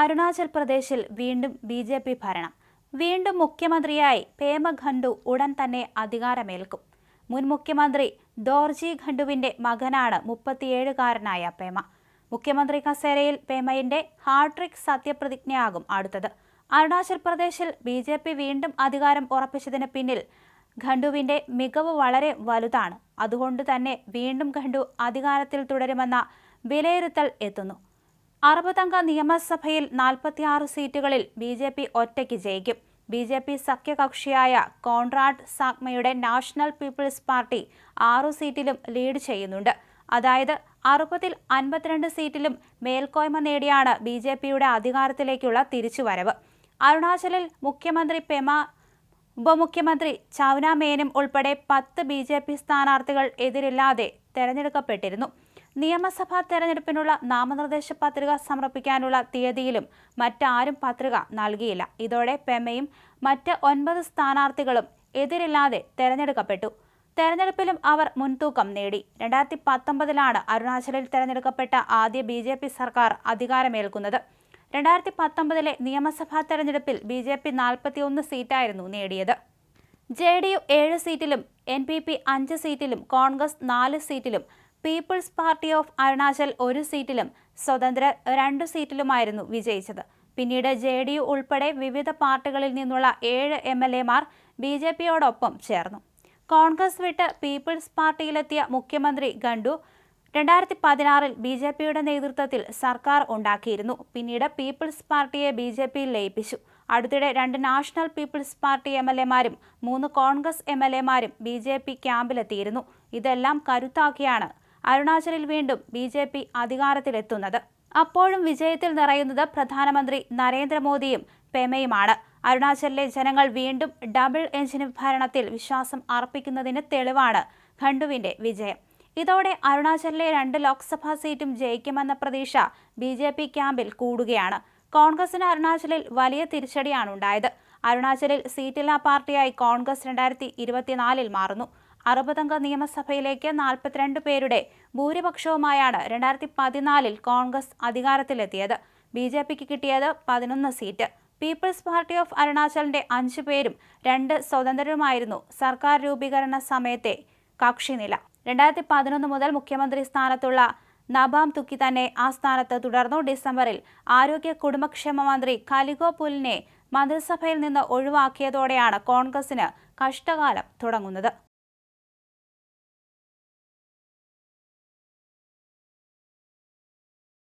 അരുണാചൽ പ്രദേശിൽ വീണ്ടും B J P ഭരണം. വീണ്ടും മുഖ്യമന്ത്രിയായി പേമ ഖണ്ഡു ഉടൻ തന്നെ അധികാരമേൽക്കും. മുൻ മുഖ്യമന്ത്രി ദോർജി ഖണ്ഡുവിന്റെ മകനാണ് മുപ്പത്തിയേഴുകാരനായ പേമ. മുഖ്യമന്ത്രി കസേരയിൽ പേമയുടെ ഹാട്രിക് സത്യപ്രതിജ്ഞയാകും അടുത്തത്. അരുണാചൽ പ്രദേശിൽ ബി ജെ പി വീണ്ടും അധികാരം ഉറപ്പിച്ചതിന് പിന്നിൽ ഖണ്ഡുവിന്റെ മികവ് വളരെ വലുതാണ്. അതുകൊണ്ട് തന്നെ വീണ്ടും ഖണ്ഡു അധികാരത്തിൽ തുടരുമെന്ന വിലയിരുത്തൽ എത്തുന്നു. അറുപതംഗ നിയമസഭയിൽ നാൽപ്പത്തിയാറ് സീറ്റുകളിൽ ബി ജെ പി ഒറ്റയ്ക്ക് ജയിക്കും. ബി ജെ പി സഖ്യകക്ഷിയായ കോൺറാഡ് സാഗ്മയുടെ നാഷണൽ പീപ്പിൾസ് പാർട്ടി ആറു സീറ്റിലും ലീഡ് ചെയ്യുന്നുണ്ട്. അതായത് അറുപതിൽ അൻപത്തിരണ്ട് സീറ്റിലും മേൽക്കോയ്മ നേടിയാണ് ബി ജെ പിയുടെ അധികാരത്തിലേക്കുള്ള തിരിച്ചുവരവ്. അരുണാചലിൽ മുഖ്യമന്ത്രി പെമ ഉപമുഖ്യമന്ത്രി ചൗന മേനും ഉൾപ്പെടെ പത്ത് ബി ജെ പി സ്ഥാനാർത്ഥികൾ എതിരില്ലാതെ തെരഞ്ഞെടുക്കപ്പെട്ടിരുന്നു. നിയമസഭാ തെരഞ്ഞെടുപ്പിനുള്ള നാമനിർദ്ദേശ പത്രിക സമർപ്പിക്കാനുള്ള തീയതിയിലും മറ്റാരും പത്രിക നൽകിയില്ല. ഇതോടെ പെമയും മറ്റ് ഒൻപത് സ്ഥാനാർത്ഥികളും എതിരില്ലാതെ തെരഞ്ഞെടുക്കപ്പെട്ടു. തെരഞ്ഞെടുപ്പിലും അവർ മുൻതൂക്കം നേടി. രണ്ടായിരത്തി പത്തൊമ്പതിലാണ് അരുണാചലിൽ തെരഞ്ഞെടുക്കപ്പെട്ട ആദ്യ ബി ജെ പി സർക്കാർ അധികാരമേൽക്കുന്നത്. രണ്ടായിരത്തി പത്തൊമ്പതിലെ നിയമസഭാ തെരഞ്ഞെടുപ്പിൽ ബി ജെ പി നാൽപ്പത്തിയൊന്ന് സീറ്റായിരുന്നു നേടിയത്. ജെ ഡി യു ഏഴ് സീറ്റിലും എൻ പി പി അഞ്ച് സീറ്റിലും കോൺഗ്രസ് നാല് സീറ്റിലും പീപ്പിൾസ് പാർട്ടി ഓഫ് അരുണാചൽ ഒരു സീറ്റിലും സ്വതന്ത്രർ രണ്ട് സീറ്റിലുമായിരുന്നു വിജയിച്ചത്. പിന്നീട് ജെ ഡി യു ഉൾപ്പെടെ വിവിധ പാർട്ടികളിൽ നിന്നുള്ള ഏഴ് എം എൽ എമാർ ബി ജെ പിയോടൊപ്പം ചേർന്നു. കോൺഗ്രസ് വിട്ട് പീപ്പിൾസ് പാർട്ടിയിലെത്തിയ മുഖ്യമന്ത്രി ഗണ്ടു രണ്ടായിരത്തി പതിനാറിൽ ബി ജെ പിയുടെ നേതൃത്വത്തിൽ സർക്കാർ ഉണ്ടാക്കിയിരുന്നു. പിന്നീട് പീപ്പിൾസ് പാർട്ടിയെ ബി ജെ പിയിൽ ലയിപ്പിച്ചു. അടുത്തിടെ രണ്ട് National People's Party M L എമാരും മൂന്ന് കോൺഗ്രസ് എം എൽ എമാരും ബി ജെ പി ക്യാമ്പിലെത്തിയിരുന്നു. ഇതെല്ലാം കരുത്താക്കിയാണ് അരുണാചലിൽ വീണ്ടും ബി ജെ പി അധികാരത്തിലെത്തുന്നത്. അപ്പോഴും വിജയത്തിൽ നിറയുന്നത് പ്രധാനമന്ത്രി നരേന്ദ്രമോദിയും പെമയുമാണ്. അരുണാചലിലെ ജനങ്ങൾ വീണ്ടും ഡബിൾ എഞ്ചിൻ ഭരണത്തിൽ വിശ്വാസം അർപ്പിക്കുന്നതിന് തെളിവാണ് ഖണ്ഡുവിന്റെ വിജയം. ഇതോടെ അരുണാചലിലെ രണ്ട് ലോക്സഭാ സീറ്റും ജയിക്കുമെന്ന പ്രതീക്ഷ ബി ജെ പി ക്യാമ്പിൽ കൂടുകയാണ്. കോൺഗ്രസിന് അരുണാചലിൽ വലിയ തിരിച്ചടിയാണ് ഉണ്ടായത്. അരുണാചലിൽ സീറ്റില്ലാ പാർട്ടിയായി കോൺഗ്രസ് രണ്ടായിരത്തി ഇരുപത്തിനാലിൽ മാറുന്നു. അറുപതംഗ നിയമസഭയിലേക്ക് നാൽപ്പത്തിരണ്ട് പേരുടെ ഭൂരിപക്ഷവുമായാണ് രണ്ടായിരത്തി പതിനാലിൽ കോൺഗ്രസ് അധികാരത്തിലെത്തിയത്. ബി ജെ പിക്ക് കിട്ടിയത് പതിനൊന്ന് സീറ്റ്. പീപ്പിൾസ് പാർട്ടി ഓഫ് അരുണാചലിന്റെ അഞ്ചു പേരും രണ്ട് സ്വതന്ത്രരുമായിരുന്നു സർക്കാർ രൂപീകരണ സമയത്തെ കക്ഷിനില. രണ്ടായിരത്തി പതിനൊന്ന് മുതൽ മുഖ്യമന്ത്രി സ്ഥാനത്തുള്ള നബാം തുക്കി തന്നെ ആ സ്ഥാനത്ത് തുടർന്നു. ഡിസംബറിൽ ആരോഗ്യ കുടുംബക്ഷേമ മന്ത്രി കലിഗോ പുലിനെ മന്ത്രിസഭയിൽ നിന്ന് ഒഴിവാക്കിയതോടെയാണ് കോൺഗ്രസിന് കഷ്ടകാലം തുടങ്ങുന്നത്.